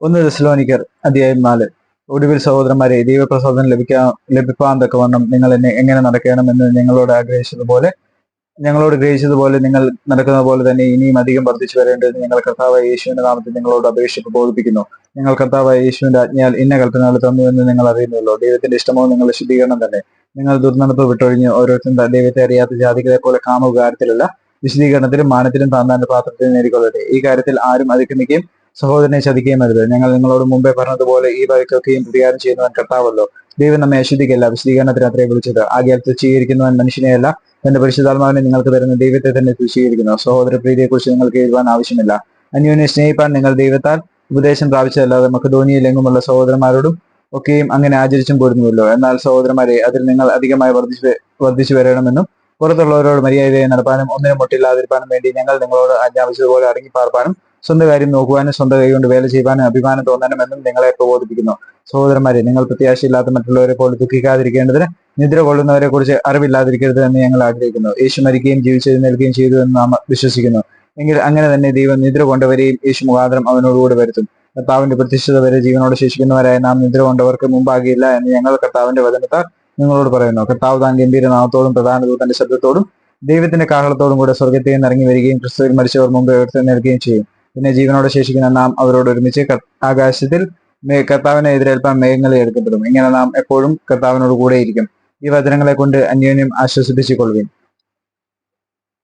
ഒന്ന് ദശലോനിക്കർ അധ്യായം നാല്. ഒടുവിൽ സഹോദരന്മാരെ ദൈവപ്രസാദം ലഭിക്കാ ലഭിപ്പാൻ തക്കവണ്ണം നിങ്ങൾ എന്നെ എങ്ങനെ നടക്കണമെന്ന് ഞങ്ങളോട് ആഗ്രഹിച്ചതുപോലെ ഞങ്ങളോട് ഗ്രഹിച്ചതുപോലെ നിങ്ങൾ നടക്കുന്ന പോലെ തന്നെ ഇനിയും അധികം വർദ്ധിച്ചു വരേണ്ടത് ഞങ്ങൾ കർത്താവ് യേശുവിന്റെ നാമത്തിൽ നിങ്ങളോട് അപേക്ഷിച്ച് ബോധിപ്പിക്കുന്നു. ഞങ്ങൾ കർത്താവ് യേശുവിന്റെ ആജ്ഞയാൽ ഇന്ന കൽപ്പനകൾ തന്നു എന്ന് നിങ്ങൾ അറിയുന്നുള്ളൂ ദൈവത്തിന്റെ ഇഷ്ടമോ നിങ്ങളുടെ ശുദ്ധീകരണം തന്നെ. നിങ്ങൾ ദുർനടപ്പ് വിട്ടൊഴിഞ്ഞ് ഓരോരുത്തരും ദൈവത്തെ അറിയാത്ത ജാതികളെ പോലെ കാമവികാരത്തിലല്ല വിശദീകരണത്തിലും മാനത്തിലും താന്താന്റെ പാത്രത്തിൽ നേടിക്കൊള്ളട്ടെ ഈ കാര്യത്തിൽ ആരും അതിക്രമിക്കുകയും സഹോദരനെ ചതിക്കുകയും അരുത് ഞങ്ങൾ നിങ്ങളോട് മുമ്പേ പറഞ്ഞതുപോലെ ഈ വഴിക്കൊക്കെയും പ്രതികാരം ചെയ്യുന്നവൻ കർത്താവല്ലോ. ദൈവം നമ്മെ അശുദ്ധിക്കല്ല വിശദീകരണത്തിന് അത്രേ വിളിച്ചത്. ആകയാൽ തുച്ഛീകരിക്കുന്നവൻ മനുഷ്യനെയല്ല. തന്റെ പരിശുദ്ധാത്മാവിനെ നിങ്ങൾക്ക് തരുന്ന ദൈവത്തെ തന്നെ തുച്ഛീകരിക്കുന്നു. സഹോദര പ്രീതിയെക്കുറിച്ച് നിങ്ങൾക്ക് എഴുതുവാൻ ആവശ്യമില്ല. അന്യോന്യെ സ്നേഹിപ്പാൻ നിങ്ങൾ ദൈവത്താൽ ഉപദേശം പ്രാപിച്ചതല്ലാതെ മക്കധോനിയിലെങ്ങുമുള്ള സഹോദരന്മാരോടും ഒക്കെയും അങ്ങനെ ആചരിച്ചും പോരുന്നുവല്ലോ എന്നാൽ സഹോദരന്മാരെ അതിൽ നിങ്ങൾ അധികമായി വർദ്ധിച്ച് വർദ്ധിച്ചു വരണമെന്നും പുറത്തുള്ളവരോട് മര്യാദയായി നടപ്പാനും ഒന്നിനും മുട്ടില്ലാതിരിക്കാനും വേണ്ടി ഞങ്ങൾ നിങ്ങളോട് ആജ്ഞാപിച്ചതുപോലെ അടങ്ങി പാർപ്പാനും സ്വന്തം കാര്യം നോക്കുവാനും സ്വന്തം കൈ കൊണ്ട് വേല ചെയ്യുവാനും അഭിമാനം തോന്നാനും എന്നും നിങ്ങളെ പ്രബോധിപ്പിക്കുന്നു. സഹോദരന്മാരെ നിങ്ങൾ പ്രത്യാശയില്ലാത്ത മറ്റുള്ളവരെ പോലെ ദുഃഖിക്കാതിരിക്കേണ്ടതിന് നിദ്ര കൊള്ളുന്നവരെ കുറിച്ച് അറിവില്ലാതിരിക്കരുത് എന്ന് ഞങ്ങൾ ആഗ്രഹിക്കുന്നു. യേശു മരിക്കുകയും ജീവിച്ചെഴുന്നേൽക്കുകയും ചെയ്തു എന്ന് നാം വിശ്വസിക്കുന്നു. എങ്കിൽ അങ്ങനെ തന്നെ ദൈവം നിദ്ര കൊണ്ടവരെയും യേശു മുഖാന്തരം അവനോടുകൂടെ വരുത്തും. കർത്താവിന്റെ പ്രത്യക്ഷത വരെ ജീവനോട് ശേഷിക്കുന്നവരായ നാം നിദ്ര കൊണ്ടവർക്ക് മുമ്പാകില്ല എന്ന് ഞങ്ങൾ കർത്താവിന്റെ വചനത്താൽ നിങ്ങളോട് പറയുന്നു. കർത്താവ് താൻ ഗംഭീര നാമത്തോടും പ്രധാന ദൂതന്റെ ശബ്ദത്തോടും ദൈവത്തിന്റെ കാഹളത്തോടും കൂടെ സ്വർഗത്തിൽ നിന്ന് ഇറങ്ങി വരികയും ക്രിസ്തുവിൽ മരിച്ചവർ മുമ്പ് ഉയർത്തി നൽകുകയും ചെയ്യും. പിന്നെ ജീവനോടെ ശേഷിക്കുന്ന നാം അവരോട് ഒരുമിച്ച് ആകാശത്തിൽ കർത്താവിനെ എതിരേൽപ്പാൻ മേഘങ്ങളെ എടുക്കപ്പെടും ഇങ്ങനെ നാം എപ്പോഴും കർത്താവിനോട് കൂടെയിരിക്കും. ഈ വചനങ്ങളെ കൊണ്ട് അന്യോന്യം ആശ്വസിപ്പിച്ചുകൊള്ളുവിൻ.